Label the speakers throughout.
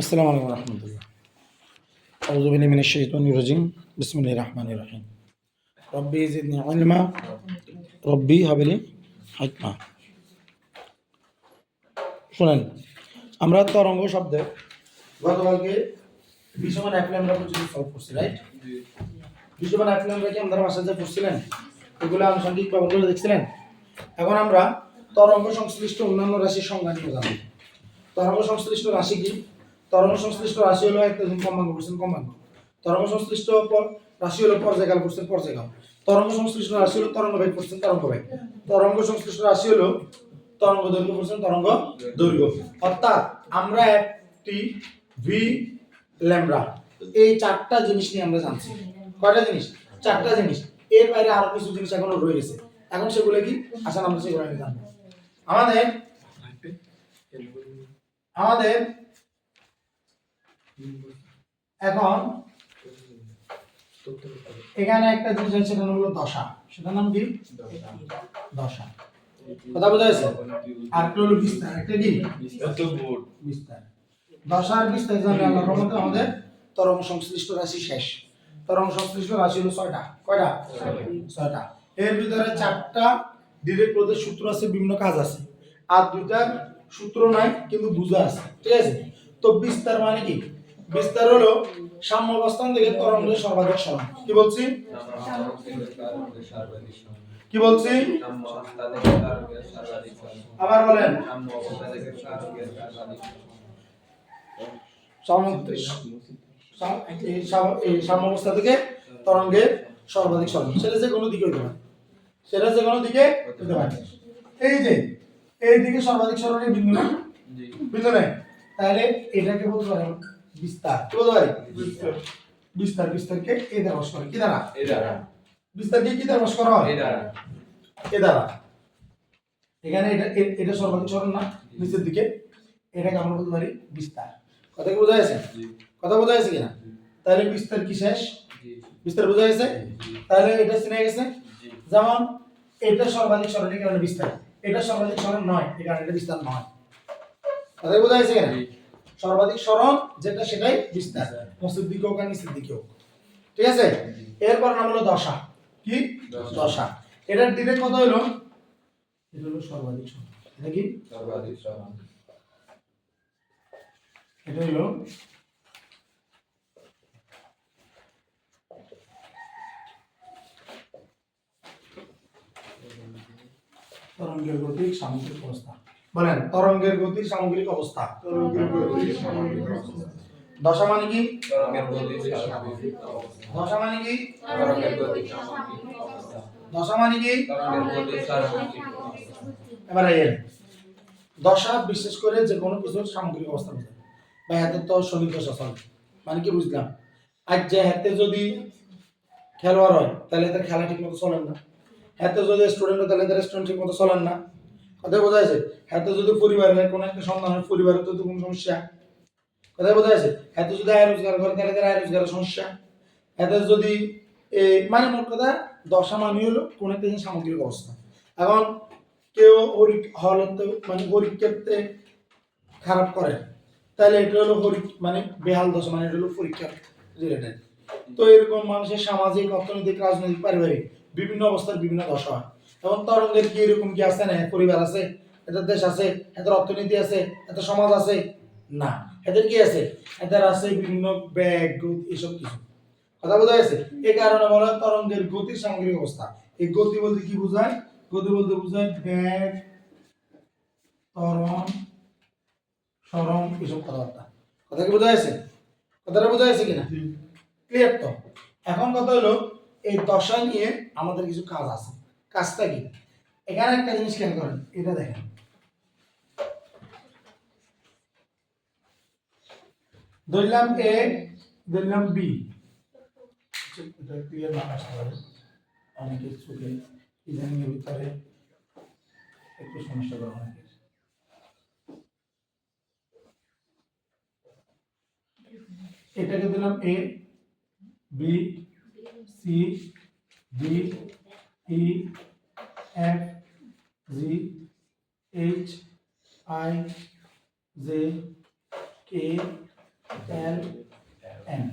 Speaker 1: আসসালামু আলাইকুম রহমতুল্লাহ। আউযু বিল্লাহি মিনাশ শাইতানির রাজিম। বিসমিল্লাহির রহমানির রহিম। রব্বি জিদনি ইলমা রব্বি হাবলি হিকমা শুনেন আমরা তরঙ্গ শব্দে গতকালকে বিশ্বমান আমরা পর্যন্ত সলভ করছি রাইট বিশ্বমান অ্যাপ্লাই আমরা কি আমাদের যে পড়ছিলেন? এগুলো আনুষঙ্গিক ব্যবহারগুলো দেখছিলেন? এখন আমরা তরঙ্গ সংশ্লিষ্ট অন্যান্য রাশির সংজ্ঞা নিয়ে জানব তরঙ্গ সংশ্লিষ্ট রাশি কি? তরঙ্গ সংশ্লিষ্ট রাশি হলো একটা কম্পাঙ্গ করছেন কম্পাঙ্গ তরঙ্গ সংশ্লিষ্ট রাশি হলো পর্যায়কাল করছেন, পর্যায়কাল। তরঙ্গ সংশ্লিষ্ট রাশি হলো তরঙ্গ বেগ করছেন, তরঙ্গ বেগ তরঙ্গ সংশ্লিষ্ট রাশি হলো তরঙ্গ দৈর্ঘ্য করছেন, তরঙ্গ দৈর্ঘ্য। অর্থাৎ আমরা একটি ভি ল্যামডা। এই চারটা জিনিস নিয়ে আমরা জানছি। কয়টা জিনিস? চারটা জিনিস। এর বাইরে আরও কিছু জিনিস এখনও রয়ে গেছে। এখন সেগুলো কি? আসেন আমরা সেগুলো জানব। আমাদের আমাদের এখন এখানে একটা জিনিস আছে সেটা হলো দশা। সেটার নাম কি? দশা। কথা বোঝা যাচ্ছে আর একটা হলো বিস্তার একটা কি? বিস্তার। দশার বিস্তার জানলে আল্লাহর রহমতে আমাদের তরঙ্গ সংশ্লিষ্ট রাশি শেষ। তরঙ্গ সংশ্লিষ্ট রাশি হলো ছয়টা। কয়টা? ছয়টা। এর ভিতরে চারটা ডিরেক্ট পদের সূত্র আছে বিভিন্ন কাজ আছে। আর দুইটা সূত্র নাই কিন্তু বুঝা আছে। ঠিক আছে? তো বিস্তার মানে কি? বিস্তার হলো সাম্য অবস্থান থেকে তরঙ্গের সর্বাধিক সমান। কি বলছি? কি বলছি? আবার বলেন। সাম্য অবস্থা থেকে তরঙ্গের সর্বাধিক সমান। সেটা যে কোনো দিকে হতে পারে। সেটা যে কোনো দিকে হতে পারে। এই যে এই দিকে সর্বাধিক সরণের বিন্দু না? বিন্দু নেই? তাহলে এটাকে বলতে পারে বিস্তার কি বলতে পারি বিস্তার। বিস্তারকে এ দ্বারা করে কি দ্বারা? বিস্তারকে কি দ্বারা বস করা হয়? এ দ্বারা। এখানে এটা এটা সর্বাধিক সরণ না? নিচের দিকে। এটাকে আমরা বলতে পারি বিস্তার। কথা কি বোঝা যাচ্ছে কথা বোঝা যাচ্ছে কিনা? তাহলে বিস্তার কি শেষ? বিস্তার বোঝা গেছে? তাহলে এটা চিনে গেছে? যেমন এটা সর্বাধিক সরণ কারণে বিস্তার। এটা সর্বাধিক সরণ নয় এই কারণে এটা বিস্তার নয়। কথা কি বোঝা গেছে কিনা? সর্বাধিক সরণ যেটা সেটাই বিস্তার। মসজিদ দিকে হোক আর নিচের দিকে হোক। ঠিক আছে? এরপর নাম হলো দশা। কি? দশা। এটার ডিরেক্ট কত হলো? এটা হলো সর্বাধিক সরণ। এটা কি? এটা হলো তরঙ্গের গতির সামগ্রিক অবস্থা। বলেন তরঙ্গের গতির সামগ্রিক অবস্থা। দশা মানে কি? দশা মানে কি? দশা মানে কি? এবারে এর দশা বিশেষ করে যে কোনো কিছুর সামগ্রিক অবস্থা বোঝায়। বা হাতে তো শনির দশা চলে মানে কি বুঝলাম? আজ যে হাতে যদি খেলোয়াড় হয় তাহলে তার খেলা ঠিক মতো চলেন না। হাতে যদি স্টুডেন্ট হয় তাহলে তার স্টুডেন্ট ঠিক মতো চলেন না। কথা বোঝা যাচ্ছে। হাতে যদি পরিবারের কোনো একটা সন্তান হয় পরিবারের তো কোনো সমস্যা। কথা বোঝা যাচ্ছে। হাতে যদি আয় রোজগার করে, তাহলে তার আয় রোজগারের সমস্যা। হাতে যদি মানে মোট কথা, দশা মানে হলো কোনো একটা সামগ্রিক অবস্থা। এখন কেউ হলতে মানে পরীক্ষাতে খারাপ করে। তাহলে এটা হলো মানে বেহাল দশা মানে এটা হলো পরীক্ষা রিলেটেড তো এরকম মানুষের সামাজিক, অর্থনৈতিক, রাজনৈতিক, পারিবারিক বিভিন্ন অবস্থার বিভিন্ন দশা হয়। এবং তরঙ্গের কি এরকম কি আছে না? পরিবার আছে এদের দেশ আছে এদের অর্থনীতি আছে এদের সমাজ আছে। না এদের কি আছে? এদের আছে বিভিন্ন ব্যাগ এসব কিছু। কথা বোঝা গেছে? এই কারণে বলা হয় তরঙ্গের গতির সামগ্রিক অবস্থা। এই গতি বলতে কি বোঝায়? গতি বলতে বোঝায় ব্যাগ ত্বরণ সরণ এসব কথাবার্তা। কথা কি বোঝা গেছে? কথাটা বোঝা গেছে কিনা? ক্লিয়ার তো? এখন কথা হলো এই দশা নিয়ে আমাদের কিছু কাজ আছে। কাজটা কি? এখানে একটা জিনিস খেয়াল করেন, এটা দেখেন। ধরলাম এ ধরলাম বি ক্লিয়ার না আসতে পারে। অনেকের চোখে ইদানিংয়ের ভিতরে একটু সমস্যা করে অনেকের। এটাকে দিলাম A B C D E F G H I J K L M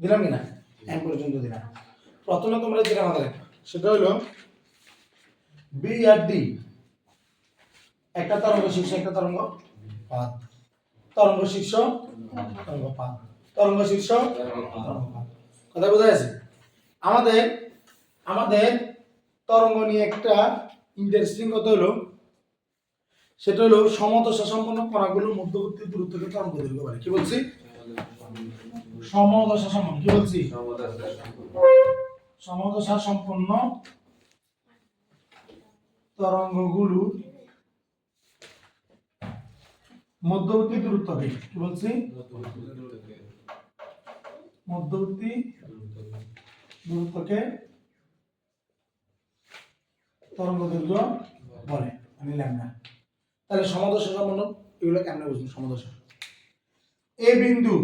Speaker 1: দিলাম কিনা? এম পর্যন্ত দিলাম। প্রথমে তোমরা যেটা রাখো সেটা হলো বি আর ডি একটা তরঙ্গ শীর্ষ, একটা তরঙ্গ পাত। তরঙ্গ শীর্ষ, তরঙ্গ পাত। তরঙ্গ শীর্ষ কথা বোঝা যাচ্ছে আমাদের আমাদের তরঙ্গ নিয়ে একটা ইন্টারেস্টিং কথা হলো, সেটা হলো সমদশা সম্পন্ন কণাগুলোর মধ্যবর্তী দূরত্বকে তরঙ্গ দৈর্ঘ্য বলে। কি বলছি? সমদশা সম্পন্ন, কি বলছি? সমদশা সম্পন্ন তরঙ্গগুলো মধ্যবর্তী দূরত্বকে, কি বলছি? মধ্যবর্তী দূরত্বকে তরঙ্গ দৈর্ঘ্য বলে আমি ল্যামডা। তাহলে সমদশা সম্পন্ন, এগুলো কেমনে বুঝব সমদশা? এ বিন্দু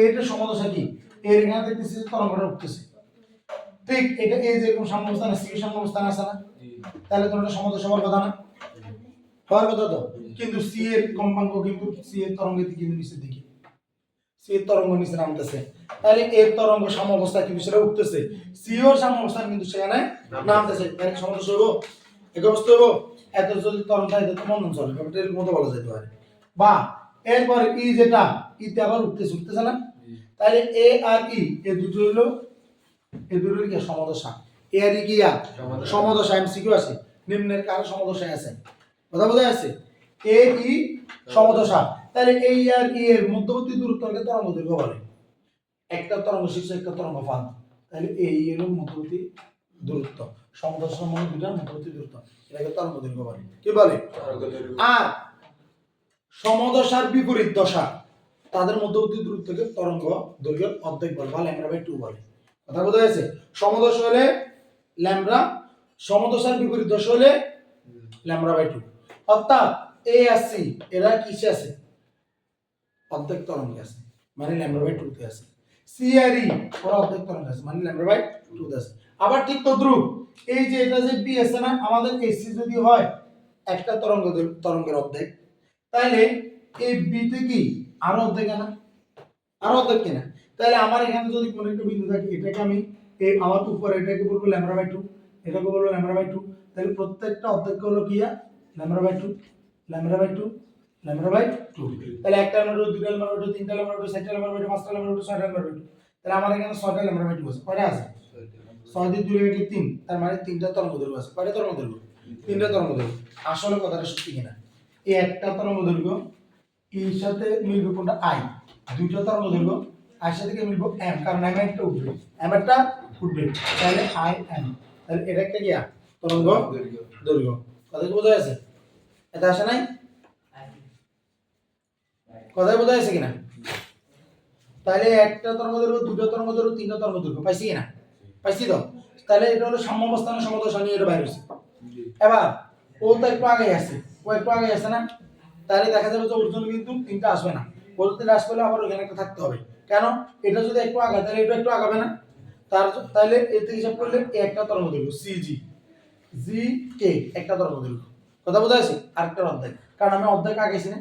Speaker 1: এটা সমদশা কি? এর এখানে দেখতেছি যে তরঙ্গটা উঠতেছে। ঠিক এটা, এই যে এরকম সাম্যস্থান আছে সাম্যস্থান আছে না? তাহলে তোমার এটা সমদশা হওয়ার কথা না? হওয়ার কথা তো? কিন্তু সি এর কম্পাঙ্ক কিন্তু, সি এর তরঙ্গের দিকে কিন্তু নিচের দিকে। সি এর তরঙ্গ নিচে নামতেছে। তাহলে এর তরঙ্গ সাম্যাবস্থা কিন্তু সেটা উঠতেছে? সি ওর সাম্যাবস্থান কিন্তু সেখানে নামতেছে। তাহলে সমদশা হব এক অবস্থা হব এত যদি তরঙ্গ থাকে তো মন্দন চলে। ব্যাপারটা এরকম মতো বলা যেতে পারে। বা এরপর ই যেটা ইতে আবার উঠতেছে উঠতেছে না? তাহলে এ আর ই এ দুটো হলো এ দুটো হলো কি? সমদশা। এ আর ই কি আর? সমদশা। এমসিকিউ আছে। নিম্নের কার সমদশায় আছে। কথা বোঝা যাচ্ছে? এ ই সমদশা। তাহলে এই আর ই এর মধ্যবর্তী দূরত্বকে তরঙ্গ দৈর্ঘ্য বলে। একটা তরঙ্গ শীর্ষ একটা তরঙ্গ ফাঁদ তাহলে এই হলো মধ্যবর্তী দূরত্ব। সমদশা মানে দুটার মধ্যবর্তী দূরত্ব। এটাকে তরঙ্গ দৈর্ঘ্য বলে। কি বলে? আর সমদশার বিপরীত দশা তাদের মধ্যবর্তী দূরত্বকে তরঙ্গ দৈর্ঘ্যের অর্ধেক বলে বা ল্যামডা বাই টু বলে। কথা বোঝা যাচ্ছে সমদশা হলে ল্যামডা সমদশার বিপরীত দশা হলে ল্যামডা বাই টু। অর্থাৎ এ আর সি এরা কিসে আছে? অর্ধেক তরঙ্গে আছে মানে ল্যামডা বাই টুতে আছে। সি আর ই ওরা অর্ধেক তরঙ্গে আছে মানে ল্যামডা বাই টুতে আছে। আবার ঠিক তদ্রুপ, এই যে এটা যে বি আছে না আমাদের এসি যদি হয়, একটা তরঙ্গ তরঙ্গের অর্ধেক। তাহলে এই বিতে কি আরও অর্ধেক না আরও অর্ধেক কিনা? তাহলে আমার এখানে যদি কোনো একটা বিন্দু থাকে, এটাকে আমি এই আমার উপরে এটাকে বলব ল্যামডা বাই টু এটাকে বলব ল্যামডা বাই টু তাহলে প্রত্যেকটা অর্ধেক হলো কি lambda by two lambda by two lambda by two তাহলে একটা lambda two lambda by two তিনটা টু চারটা টু পাঁচটা বাই টু ছয়টা টু তাহলে আমার এখানে ছয়টা ল্যামডা বাই টু আছে কয়টা আছে? ছয় দিয়ে দুই রেখে তিন তার মানে তিনটা তরঙ্গ দৈর্ঘ্য আছে। কয়টা তরঙ্গ দৈর্ঘ্য তিনটা তরঙ্গ দৈর্ঘ্য আসলে কথাটা সত্যি কিনা? এই একটা তরঙ্গ দৈর্ঘ্য এর সাথে মিলবে কোনটা? আই দুইটা তরঙ্গ দৈর্ঘ্য আই সাথে কি মিলবো? এম কারণ এম একটা উঠবে এম একটা উঠবে তাহলে আই এম তাহলে এটা একটা কি তরঙ্গ দৈর্ঘ্য। কথা কি বোঝা যাচ্ছে? এটা আসে নাই? কথাই বোঝা যাচ্ছে কিনা? তাহলে একটা তরঙ্গ দৈর্ঘ্য দুটো তরঙ্গ দৈর্ঘ্য তিনটা তরঙ্গ দৈর্ঘ্য পাইছি কিনা? পাইছি তো? তাহলে এটা হলো সাম্যাবস্থানের সমদশা নিয়ে এটা বাইরে হয়েছে এবার ও তো একটু আগে আসছে ও একটু আগে আছে না? তাহলে দেখা যাবে যে ওর জন্য কিন্তু তিনটা আসবে না। ওর যদি আসবে হলে আবার ওখানে একটা থাকতে হবে। কেন? এটা যদি একটু আগায় তাহলে এটা একটু আগাবে না? তার তাহলে এতে হিসাব করলে একটা তরঙ্গ দৈর্ঘ্য সি জি। জি কে? একটা তরঙ্গ দৈর্ঘ্য কথা বোঝা যাচ্ছে? আরেকটা অধ্যায় কারণ আমি অর্ধেক আগেছি না।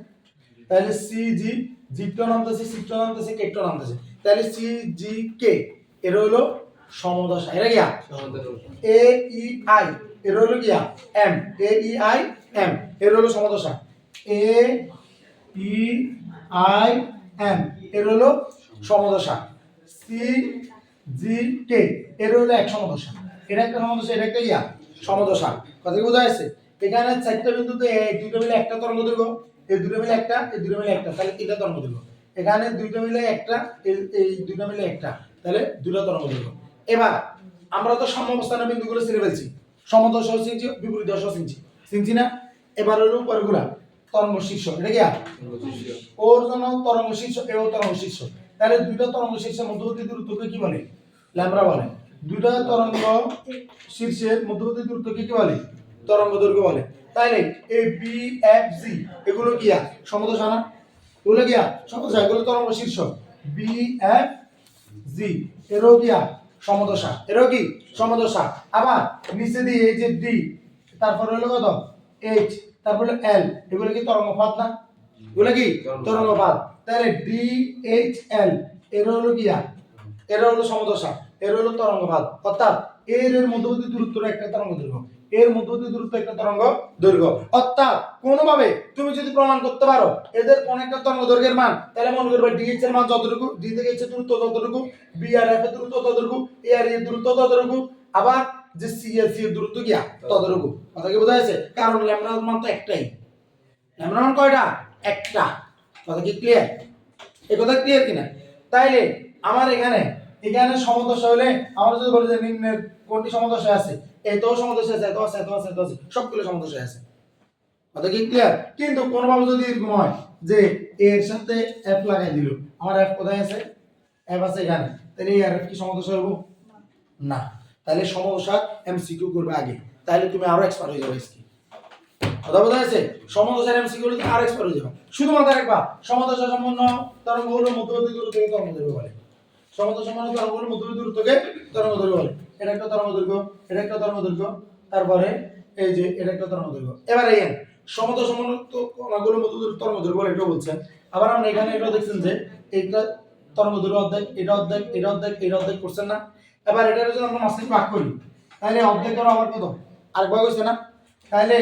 Speaker 1: তাহলে সি জি জিটো নামতেছে সিটো নামতেছে কেটো নামতেছে তাহলে সি জি কে এর হলো সমদশা। এরা গিয়া এ ই আই এর হলো গিয়া M A E I M এর হলো সমদশা। এ ই আই এম এর হলো সমদশা। সি জি কে এর হলো এক সমদশা। এটা একটা সমদশা এটা একটা ইয়া সমদশা। কথা কি বোঝা যাচ্ছে? এখানে চারটা বিন্দুতে দুটো মিলে একটা তরঙ্গ দৈর্ঘ্য। এই দুটো মিলে একটা, এই দুটো মিলে একটা, তাহলে তিনটা তরঙ্গ দৈর্ঘ্য। এখানে দুইটা মিলে একটা, এই- দুটো মিলে একটা, তাহলে দুটো তরঙ্গ দৈর্ঘ্য। এবার, আমরা তো সমবস্থানের বিন্দুগুলো চিনে ফেলছি। সমদশা চিনছি বিপরীত দশা চিনছি চিনছি না? এবার হলো উপরগুলা তরঙ্গ শীর্ষ, এটা কি ওর জন্য তরঙ্গ শীর্ষ, এও তরঙ্গ শীর্ষ। তাহলে দুইটা তরঙ্গ শীর্ষের মধ্যবর্তী দূরত্বকে কি বলে? ল্যামডা বলে। দুইটা তরঙ্গ শীর্ষের মধ্যবর্তী দূরত্বকে কি বলে? তরঙ্গ দৈর্ঘ্য বলে। তাইলে এ বি এফ জি এগুলো কি আর সমদশা না এগুলো কি সমদশা এগুলো তরঙ্গ শীর্ষ বি এফ জি এরও কি সমদশা এরও কি? সমদশা আবার নিচে দিয়ে এই যে ডি তারপরে হলো কত? এইচ তারপরে এল এগুলো কি তরঙ্গ পথ না? এগুলো কি? তরঙ্গ পাত তাহলে ডি এইচ এল এর হলো কি এর হলো সমদশা এর হলো তরঙ্গ পাত অর্থাৎ এর এর মধ্যবর্তী দূরত্বটা একটা তরঙ্গ দৈর্ঘ্য এর মধ্য দিয়ে দূরত্ব একটা তরঙ্গ দৈর্ঘ্য। অর্থাৎ কোনোভাবে তুমি যদি প্রমাণ করতে পারো, এদের কোন একটা তরঙ্গ দৈর্ঘ্যের মান, তাহলে মনে করবে ডিএইচ এর মান যতটুকু ডি থেকে এইচ দূরত্ব ততটুকু বি আর এফ এর দূরত্ব ততটুকু এ আর এর দূরত্ব ততটুকু, আবার যে সি এর সি এর দূরত্ব কি? ততটুকু। কথা কি বোঝা যাচ্ছে কারণ ল্যামডার মান তো একটাই। ল্যামডার মান কয়টা? একটা। কথা কি ক্লিয়ার এই কথা ক্লিয়ার কিনা? তাইলে আমার এখানে এখানে সমদশা হলে আমরা যদি বলি যে নিম্নের কোনটি সমদশা আছে? এতও সমদশা আছে এত আছে এত আছে এত আছে, সবগুলো সমদশা আছে। কথা কি ক্লিয়ার কিন্তু কোনোভাবে যদি এরকম হয় যে এর সাথে এফ লাগাই দিল, আমার এফ কোথায় আছে? এফ আছে এখানে। তাহলে এফ কি সমদশা হব না। তাহলে সমদশা এমসিকিউ করবে আগে। তাহলে তুমি আরও এক্সপার্ট হয়ে যাবে আজকে। কথা বোঝা যাচ্ছে সমদশার এমসিকিউ তুমি আরও এক্সপার্ট হয়ে যাবে। শুধু মাথায় রাখবা সমদশা সম্পন্ন তরঙ্গ হলো মধ্যবর্তী দূরত্ব তরঙ্গ বলে। সমদশা সম্পন্ন তরঙ্গ হলো মধ্যবর্তী দূরত্ব থেকে তরঙ্গ দৈর্ঘ্য বলে। এটা একটা তরঙ্গ দৈর্ঘ্য এটা একটা তরঙ্গ দৈর্ঘ্য তারপরে এই যে এটা একটা তরঙ্গ দৈর্ঘ্য এবার এই সমতল সমন্বিত কণাগুলো মধ্যবর্তী তরঙ্গ দৈর্ঘ্য বলে এটাও বলছেন আবার আমরা এখানে এটাও দেখছেন যে এইটা তরঙ্গ দৈর্ঘ্য অর্ধেক, এটা অর্ধেক এটা অর্ধেক এটা অর্ধেক করছেন না। এবার এটা যদি আমরা মাঝখানে ভাগ করি, তাহলে অর্ধেক করো আবার কত? আর ভাগ হয়েছে না? তাহলে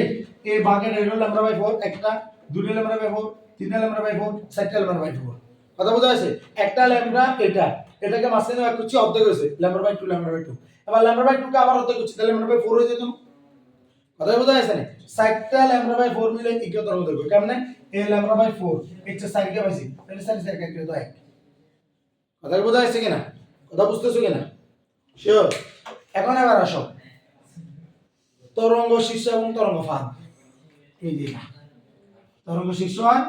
Speaker 1: এই ভাগের রেল ল্যামডা বাই ফোর, একটা দুটো ল্যামডা বাই ফোর তিনটা ল্যামডা বাই ফোর, চারটা ল্যামডা বাই ফোর। কথা বোঝা যাচ্ছে একটা ল্যামডা, এটা। এটাকে মাঝখানে ভাগ করছি অর্ধেক হয়েছে lambda by two lambda by two এবার ল্যামডা বাই টু কে আবার অর্ধেক করছি তাহলে ল্যামডা বাই ফোর হয়ে যেত কথা বোঝা যাচ্ছে না? চারটা ল্যামডা বাই ফোর মিলে ইকুয়াল তরঙ্গ দৈর্ঘ্য কেমনে? এই ল্যামডা বাই ফোর এটা সাইড কে পাইছি তাহলে সাইড সাইড কে তো এক। কথা বোঝা যাচ্ছে কিনা? কথা বুঝতেছো কিনা? শিওর এখন এবার আসো। তরঙ্গ শীর্ষ এবং তরঙ্গ ফাঁদ। এই যে তরঙ্গ শীর্ষ আর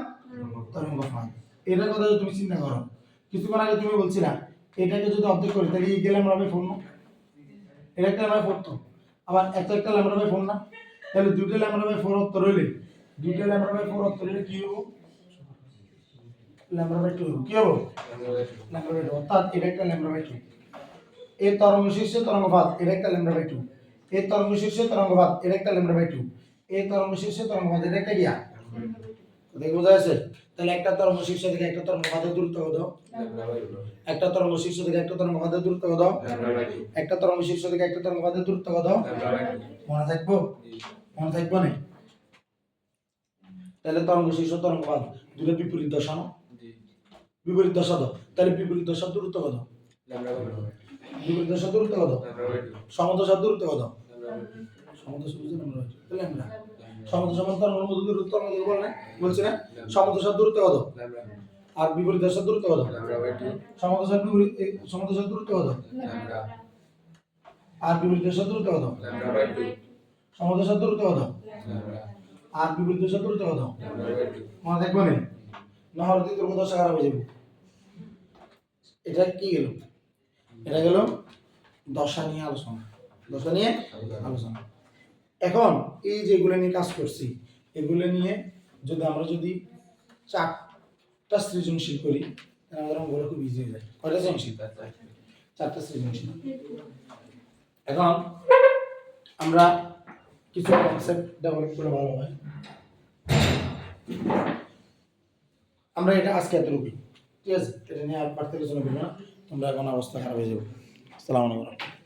Speaker 1: তরঙ্গ ফাঁদ। এটার কথা তুমি চিন্তা করো কিছুক্ষণ আগে তুমি বলছিলা এটাকে যদি অর্ধেক করি তাহলে এই গেলাম রাবে ফোন না এটা একটা আমরা ফোর তো আবার এত একটা ল্যামডা বাই ফোর না তাহলে দুটো ল্যামডা বাই ফোর অত্তর হইলে দুটো ল্যামডা বাই ফোর অত্তর হইলে কি হব ল্যামডা বাই টু কি হব ল্যামডা বাই টু অর্থাৎ এটা একটা ল্যামডা বাই টু এর তরঙ্গ শীর্ষে তরঙ্গপাত এটা একটা ল্যামডা বাই টু এর তরঙ্গ শীর্ষে তরঙ্গপাত এটা একটা ল্যামডা বাই টু এর তরঙ্গ শীর্ষে তরঙ্গপাত এটা একটা গিয়া দেখে বোঝা যাচ্ছে তাহলে একটা তরঙ্গ শীর্ষ থেকে একটা তরঙ্গপাতের দূরত্ব কত একটা তরঙ্গ শীর্ষ থেকে একটা তরঙ্গপাতের দূরত্ব কত একটা তরঙ্গ শীর্ষ থেকে একটা তরঙ্গপাতের দূরত্ব কত মনে থাকব? মনে থাকব না? তাহলে তরঙ্গ শীর্ষ তরঙ্গপাত দুটো বিপরীত দশা না বিপরীত দশা দাও। তাহলে বিপরীত দশার দূরত্ব কত বিপরীত দশার দূরত্ব কত সমদশার দূরত্ব কত সমদশা বুঝলেন আমরা তাহলে আমরা সমদশা মানে তরঙ্গ দূরত্ব তরঙ্গ দূরত্ব বলে না? না সমদশার দূরত্ব কত? আর বিপরীত দশার দূরত্ব কত? সমদশার বিপরীত এ, সমদশার দূরত্ব কত? আর বিপরীত দশার দূরত্ব কত? সমদশার দূরত্ব কত? আর বিপরীত দশার দূরত্ব কত? মনে থাকবে না? নহলে তুই তোর দশা যাবে। এটা কি গেল? এটা গেল দশা নিয়ে আলোচনা। দশা নিয়ে আলোচনা। এখন এই যেগুলো নিয়ে কাজ করছি, এগুলো নিয়ে যদি আমরা যদি চারটা সৃজনশীল করি, তাহলে আমাদের অঙ্কগুলো খুব ইজি হয়ে যায়। কয়টা সৃজনশীল? চারটা সৃজনশীল। এখন আমরা কিছু কনসেপ্ট ডেভেলপ করে ভালো হয়। আমরা এটা আজকে এতটুকুই। ঠিক আছে? এটা নিয়ে আর আলোচনা করব না। তোমরা এখন অবস্থা খারাপ হয়ে যাবে। আসসালামু আলাইকুম।